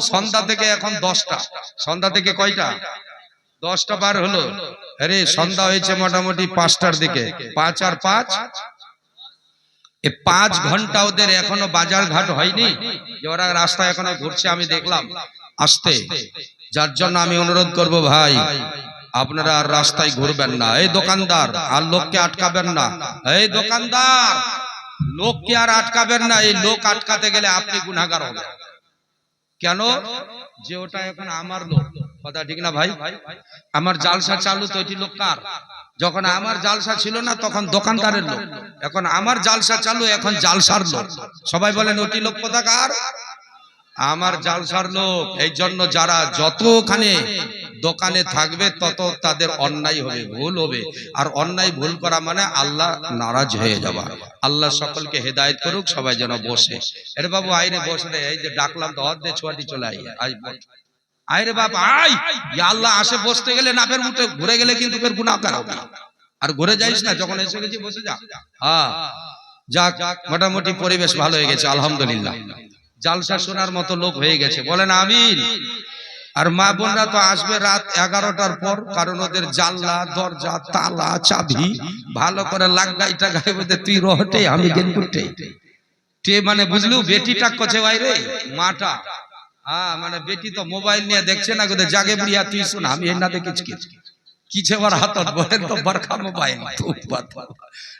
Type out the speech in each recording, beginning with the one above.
সন্ধ্যা থেকে এখন দশটা। সন্ধ্যা থেকে কয়টা? দশটা বার হলো। আরে, সন্ধ্যা হয়েছে মোটামুটি পাঁচটার দিকে। পাঁচ আর পাঁচ? পাঁচ ঘণ্টা ওদের এখনও বাজার ঘাট হয়নি। যে ওরা রাস্তায় এখনও ঘুরছে, আমি দেখলাম। আসতে। যার জন্য আমি অনুরোধ করব, ভাই, আপনারা আর রাস্তায় ঘুরবেন না। এই দোকানদার, আর লোককে আটকাবেন না। এই দোকানদার, লোককে আর আটকাবেন না। এই লোক আটকাতে গেলে আপনি গুনাহগার হবেন। কেন যে ওটা এখন আমার লোক? কথা ঠিক না ভাই? আমার জালসা চালু তো এটি লোক কার? যখন আমার জালসা ছিল না তখন দোকানদারের লোক। এখন আমার জালসা চালু এখন জালসার লোক। সবাই বলেন ওটি লোক কোথাকার? আমার জালসার লোক। এই জন্য যারা যতখানে দোকানে থাকবে তত তাদের অন্যায় হবে ভুল হবে। আর অন্যায় ভুল করা মানে আল্লাহ নারাজ হয়ে যাবা আল্লাহ সকলকে হেদায়েত করুক, সবাই যেন বসে। এর বাবু, আইরে বসে রে, এই যে ডাকলাম তো অর্ধে ছোয়াটি চলে আই আই আইরে বাপ, আই! আল্লাহ, আসে বসতে গেলে নাপের মুঠে ঘুরে গেলে কিন্তু ফের গুনাহগার হবে আর ঘুরে যাইস না, যখন এসে গেছি, বসে যা। হ্যাঁ যাক, মোটামুটি পরিবেশ ভালো হয়ে গেছে, আলহামদুলিল্লাহ। জালসা শোনার মতো লোক হয়ে গেছে। বলেন আমিন। আর মা বোনরা তো আসবে রাত এগারোটার পর কারণ ওদের জানলা দরজা তালা চাবি ভালো করে লাগাই টাকায় বলতে তুই রহটে আমি গেনকুটে টে মানে বুঝলু বেটিটা কছে বাইরে মাটা। হ্যাঁ মানে বেটি তো মোবাইল নিয়ে দেখছে না কোথায় জাগে বুড়িয়া তুই শোন আমি এর না দেখিস কিছে ওর হাতত বলেন তো বরখা মোবাইল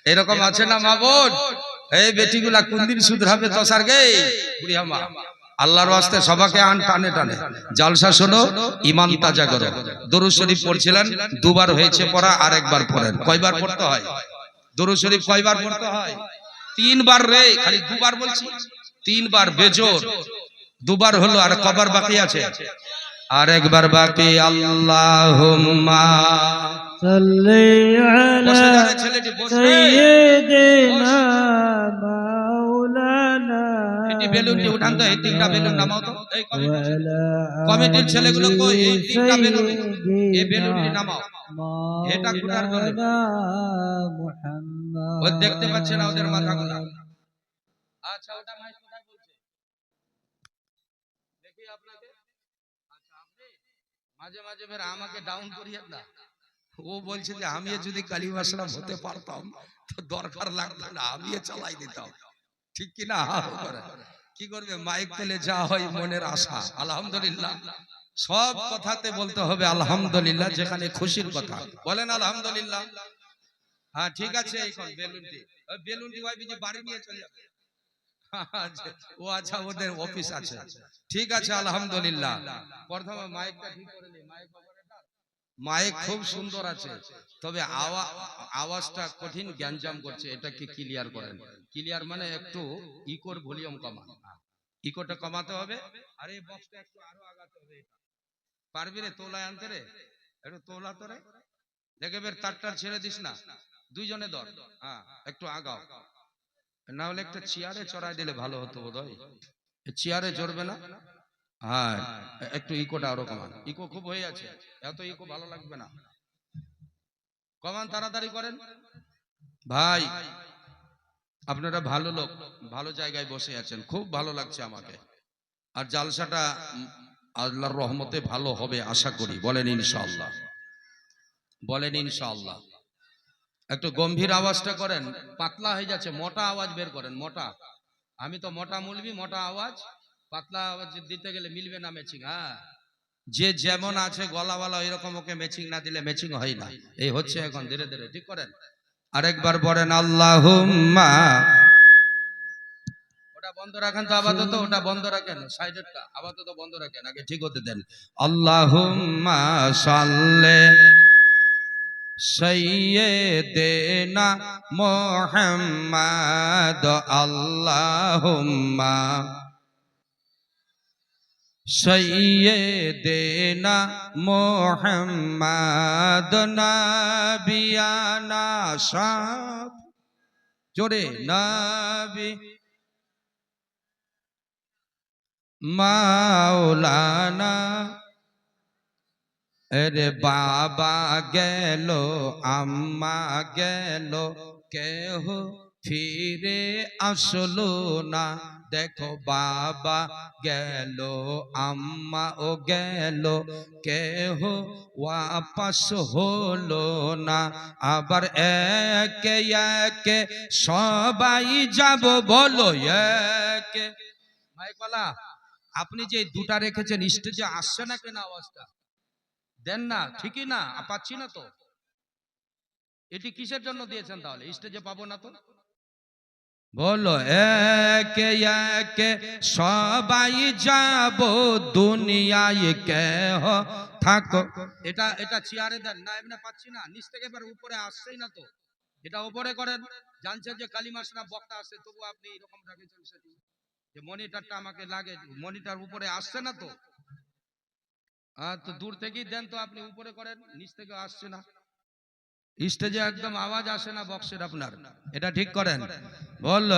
এরকম আছে না মা বোন? এই বেটিগুলা কোন দিন শুধরাবে দশার গে? বুড়িয়া মা। আল্লাহর আস্তে সবাকে আন টানে টানে। জালসা শোনো ইমান তাজা করো। দরুদ শরীফ পড়ছিলেন দুবার হয়েছে পড়া আর একবার পড়েন। কয়বার পড়তে হয়? দরুদ শরীফ কয়বার পড়তে হয়? তিনবার রে খালি দুবার বলছি। তিনবার বেজোর। দুবার হলো আর কবার বাকি আছে? আর একবার বাকি আল্লাহ ছেলেটি বসে। বেলুনটি বেলুনটি উঠান তো এই তিনটা বেলুন নামাও তো। এই কমিটির ছেলেগুলো কই? এই তিনটা বেলুন এই বেলুনটি নামাও। এটা গুনার করে ও দেখতে পাচ্ছে না ওদের মাথা মাথাগুলো। আচ্ছা ওটা মাইক কোথায় বলছে? দেখি আপনাকে আচ্ছা আপনি? মাঝে মাঝে মেরা আমাকে ডাউন করিয়েন না। ও বলছে যে আমি যদি কালিমাসলাম হতে পারতাম তো দরকার লাগতো না আমি চালাই দিতাম। ঠিক কি না কি করবে? মাইক পেলে যা হয় মনের আশা। আলহামদুলিল্লাহ। সব কথাতে বলতে হবে আলহামদুলিল্লাহ যেখানে খুশির কথা। বলেন আলহামদুলিল্লাহ। হ্যাঁ ঠিক আছে আচ্ছা, ও আচ্ছা ওদের অফিস আছে। ঠিক আছে আলহামদুলিল্লাহ। প্রথমে মাইকটা ঠিক করে নি মাইক মাইক খুব সুন্দর আছে তবে আওয়াজটা কঠিন গ্যাঞ্জাম করছে এটাকে ক্লিয়ার করেন। ক্লিয়ার মানে একটু ইকোর ভলিউম কমান। ইকোটা কমাতে হবে? আর এই বক্সটা একটু আরও আগাতে হবে। পারবি রে তোলায় আনতে রে? একটু তোলা তো রে দেখে বের তারটার ছেড়ে দিস না। দুইজনে ধর। হ্যাঁ একটু আগাও। না হলে একটা চেয়ারে চড়াই দিলে ভালো হতো বোধ হয় চেয়ারে চড়বে না? হ্যাঁ একটু ইকোটা আরও কমান। ইকো খুব হয়ে আছে। এত ইকো ভালো লাগবে না। কমান তাড়াতাড়ি করেন। ভাই আপনারা ভালো লোক ভালো জায়গায় বসে আছেন। খুব ভালো লাগছে আমাকে। আর জালসাটা আল্লাহর রহমতে ভালো হবে আশা করি। বলেন ইনশাআল্লাহ। বলেন ইনশাআল্লাহ। একটু গম্ভীর আওয়াজটা করেন। পাতলা হয়ে যাচ্ছে। মোটা আওয়াজ বের করেন। মোটা। আমি তো মোটা মুলবি মোটা আওয়াজ। পাতলা দিতে গেলে মিলবে না ম্যাচিং হ্যাঁ? যে যেমন আছে গলাওয়ালা এরকম ওকে ম্যাচিং না দিলে ম্যাচিং হয় না। এই হচ্ছে এখন, ধীরে ধীরে, ঠিক করেন? আরেকবার বলেন, আল্লাহুম্মা ওটা বন্ধ রাখেন তো আপাতত, ওটা বন্ধ রাখেন, সাইডেরটা আপাতত বন্ধ রাখেন, আগে ঠিক হতে দেন। আল্লাহুম্মা সাল্লে সৈয়দেনা মোহাম্মদ, আল্লাহুম্মা সৈয়দেনা মোহাম্মদ নাবিয়ানা সব জোরে, নাবি। মাওলানা, এরে বাবা গেল, আম্মা গেল, কেহ ফিরে আসলো না। দেখো বাবা গেল, আম্মা ও গেল, কেহ ওয়াপাস হলো না। আবার একে একে সবাই যাব বলো, একে। মাইকওয়ালা আপনি যে দুটা রেখেছেন, স্টেজে আসছে না কেন আওয়াজটা? দেন না, ঠিকই না, পাচ্ছি না তো। এটি কিসের জন্য দিয়েছেন তাহলে? স্টেজে পাবো না তো? বলো, একে একে সবাই যাব দুনিয়ায়, কেহ থাকো। এটা এটা চেয়ারে দেন। না এমনি পাচ্ছি না। নিচ থেকে এবার উপরে আসছেই না তো। এটা উপরে করেন। জানছেন যে কালিমাসরা বক্তা আছে, তবু আপনি এরকম সেটি। যে মনিটরটা আমাকে লাগে, মনিটর উপরে আসছে না তো। হ্যাঁ তো দূর থেকেই দেন তো আপনি উপরে করেন, নিচ থেকে আসছে না। স্টেজে একদম আওয়াজ আসে না বক্সের আপনার? এটা ঠিক করেন? বলল,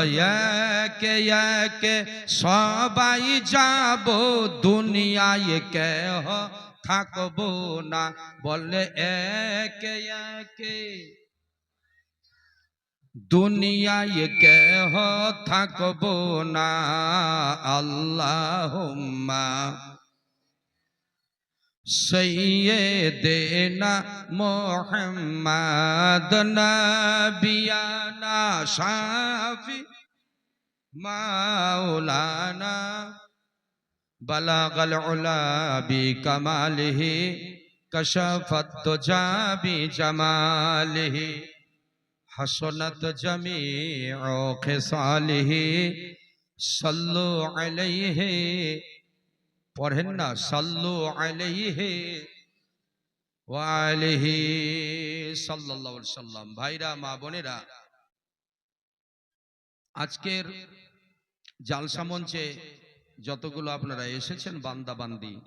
একে একে সবাই যাব, দুনিয়ায় কেহ থাকব না। বললে, একে একে দুনিয়ায় কেহ থাকব না। আল্লাহ সৈয়দেনা মোহাম্মদ নবিয়ানা শাফি মাওলানা بلغ العلا بكماله كشف الدجى بجماله حسنت جميع خصاله صلوا عليه পড়েন না সাল্লু আলিহি সাল্লাল্লাহু সাল্লাম। ভাইরা মা বোনেরা আজকের জালসা মঞ্চে যতগুলো আপনারা এসেছেন বান্দা বান্দি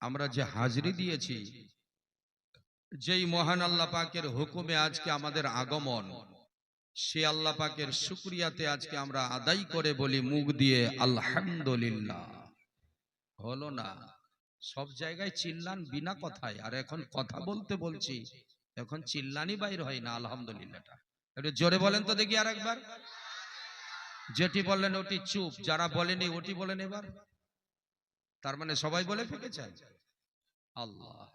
আমরা যে হাজরি দিয়েছি যেই মহান আল্লাহ পাকের হুকুমে আজকে আমাদের আগমন সে আল্লাহ পাকের শুক্রিয়াতে আজকে আমরা আদায় করে বলি মুখ দিয়ে আলহামদুলিল্লাহ। হলো না। সব জায়গায় চিল্লান বিনা কথায়। আর এখন কথা বলতে বলছি, এখন চিল্লানি বাইর হয় না, আলহামদুলিল্লাহটা। একটু জোরে বলেন তো দেখি আর একবার যেটি বললেন, ওটি চুপ, যারা বলেনি ওটি বলেন এবার। তার মানে সবাই বলে ফেলেছেন আল্লাহ।